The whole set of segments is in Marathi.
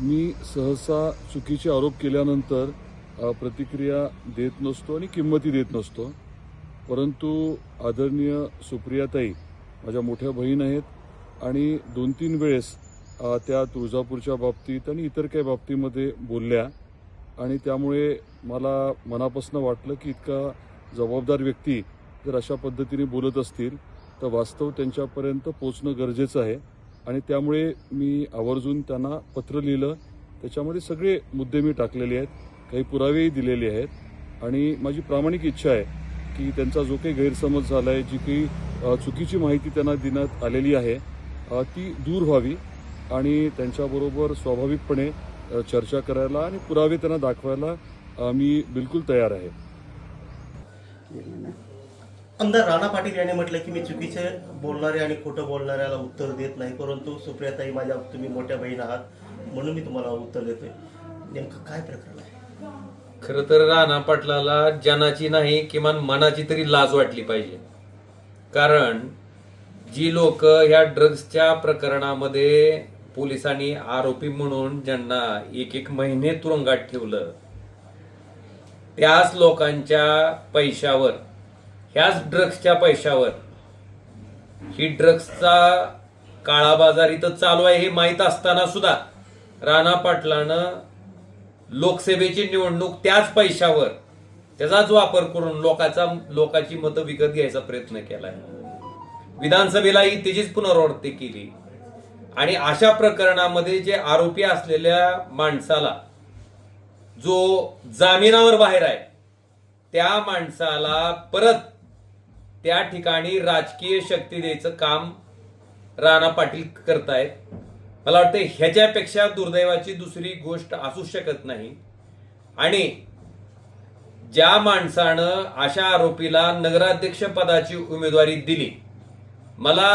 मी सहसा चुकीचे आरोप केल्यानंतर प्रतिक्रिया देत नसतो आणि किंमती देत नसतो. परंतु आदरणीय सुप्रियाताई माझ्या मोठ्या बहीण आहेत आणि दोन तीन वेळेस त्या तुळजापूरच्या बाबतीत आणि इतर काही बाबतीमध्ये बोलल्या आणि त्यामुळे मला मनापासून वाटलं की इतका जबाबदार व्यक्ती जर अशा पद्धतीने बोलत असतील तर वास्तव त्यांच्यापर्यंत पोचणं गरजेचं आहे. आणि त्यामुळे मी आवर्जून त्यांना पत्र लिहिलं. त्याच्यामध्ये सगळे मुद्दे मी टाकलेले आहेत काही पुरावेही दिलेले आहेत. आणि माझी प्रामाणिक इच्छा आहे की त्यांचा जो काही गैरसमज झाला आहे जी काही चुकीची माहिती त्यांना देण्यात आलेली आहे ती दूर व्हावी आणि त्यांच्याबरोबर स्वाभाविकपणे चर्चा करायला आणि पुरावे त्यांना दाखवायला मी बिलकुल तयार आहे. आमदार राणा पाटील यांनी म्हटलं की मी चुकीचे बोलणारे आणि खोटं बोलणाऱ्याला उत्तर देत नाही परंतु सुप्रियाताई माझ्या तुम्ही मोठ्या बहीण आहात म्हणून मी तुम्हाला उत्तर देतोय. नेमकं काय प्रकरण आहे? खर तर राणा पाटलाला जनाची नाही किमान मनाची तरी लाज वाटली पाहिजे. कारण जी लोक ह्या ड्रग्सच्या प्रकरणामध्ये पोलिसांनी आरोपी म्हणून ज्यांना एक एक महिने तुरुंगात ठेवलं त्याच लोकांच्या पैशावर ह्याच ड्रग्सच्या पैशावर. ही ड्रग्सचा काळा बाजार इथं चालू आहे हे माहीत असताना सुद्धा राणा पाटलानं लोकसभेची निवडणूक त्याच पैशावर त्याचाच वापर करून लोकांचा लोकांची मतं विकत घ्यायचा प्रयत्न केलाय. विधानसभेलाही त्याचीच पुनरावृत्ती केली. आणि अशा प्रकरणामध्ये जे आरोपी असलेल्या माणसाला जो जामिनावर बाहेर आहे त्या माणसाला परत त्या ठिकाणी राजकीय शक्ती द्यायचं काम राणा पाटील करतायत. मला वाटतं ह्याच्यापेक्षा दुर्दैवाची दुसरी गोष्ट असू शकत नाही. आणि ज्या माणसानं अशा आरोपीला नगराध्यक्ष पदाची उमेदवारी दिली मला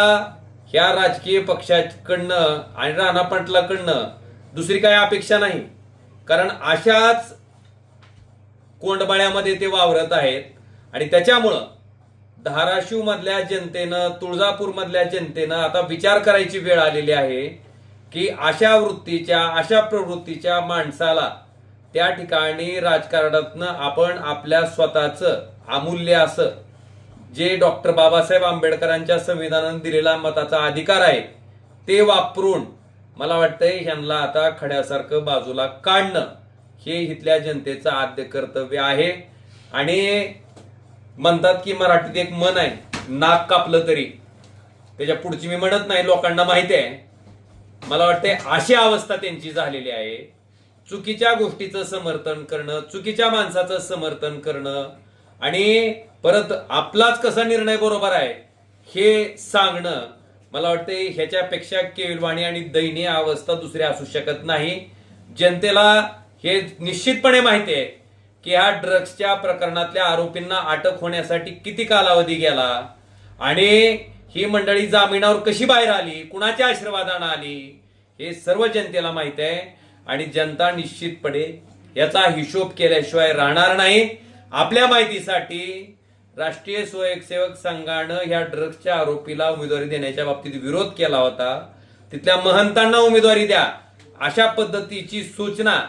ह्या राजकीय पक्षाकडनं आणि राणा पाटलाकडनं दुसरी काही अपेक्षा नाही. कारण अशाच कोंडबाळ्यामध्ये ते वावरत आहेत आणि त्याच्यामुळं धाराशिव मधल्या जनतेनं तुळजापूर मधल्या जनतेनं आता विचार करायची वेळ आलेली आहे की अशा वृत्तीच्या अशा प्रवृत्तीच्या माणसाला त्या ठिकाणी राजकारणातनं आपण आपल्या स्वतःचं अमूल्य असं जे डॉक्टर बाबासाहेब आंबेडकरांच्या संविधानानं दिलेला मताचा अधिकार आहे ते वापरून मला वाटतंय ह्यांना आता खड्यासारखं बाजूला काढणं हे इथल्या जनतेचं आद्य कर्तव्य आहे. आणि म्हणतात की मराठीत एक मन आहे नाक कापलं तरी. त्याच्या पुढची मी म्हणत नाही लोकांना माहिती आहे. मला वाटते अशी अवस्था त्यांची झालेली आहे. चुकीच्या गोष्टीचं समर्थन करणं चुकीच्या माणसाचं समर्थन करणं आणि परत आपलाच कसा निर्णय बरोबर आहे हे सांगणं मला वाटतंय ह्याच्यापेक्षा केविलवाणी आणि दयनीय अवस्था दुसरी असू शकत नाही. जनतेला हे निश्चितपणे माहिती आहे. की ह्या ड्रग्सच्या प्रकरणातल्या आरोपींना अटक होण्यासाठी किती कालावधी गेला? आणि ही मंडळी जामिनावर कशी बाहेर आली? कुणाच्या आशीर्वादानं आली? हे सर्व जनतेला माहीत आहे. आणि जनता निश्चितपणे याचा हिशोब केल्याशिवाय राहणार नाही. आपल्या माहितीसाठी राष्ट्रीय स्वयंसेवक संघानं ह्या ड्रग्सच्या आरोपीला उमेदवारी देण्याच्या बाबतीत विरोध केला होता. तिथल्या महंतांना उमेदवारी द्या अशा पद्धतीची सूचना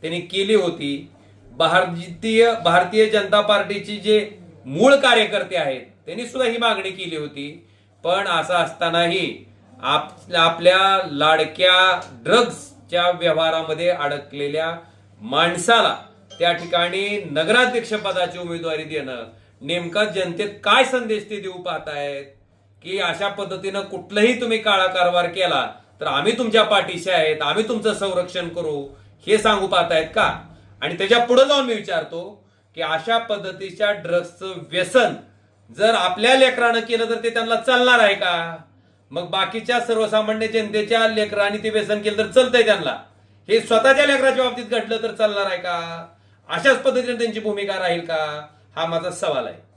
त्यांनी केली होती. भारतीय भारतीय जनता पार्टीची जे मूळ कार्यकर्ते आहेत त्यांनी सुद्धा ही मागणी केली होती. पण असं असतानाही आप- आपल्या लाडक्या ड्रग्सच्या व्यवहारामध्ये अडकलेल्या माणसाला त्या ठिकाणी नगराध्यक्ष पदाची उमेदवारी देणं नेमका जनतेत काय संदेश ते देऊ पाहतायत? की अशा पद्धतीनं कुठलंही तुम्ही काळा कारभार केला तर आम्ही तुमच्या पाठीशी आहेत आम्ही तुमचं संरक्षण करू हे सांगू पाहतायत का? आणि त्याच्या पुढे जाऊन मी विचारतो की अशा पद्धतीच्या ड्रग्सचं व्यसन जर आपल्या लेकरानं केलं तर ते त्यांना चालणार आहे का? मग बाकीच्या सर्वसामान्य जनतेच्या लेकरांनी ते व्यसन केलं तर चालतंय त्यांना. हे स्वतःच्या लेकराच्या बाबतीत घडलं तर चालणार आहे का? अशाच पद्धतीने त्यांची भूमिका राहील का? हा माझा सवाल आहे.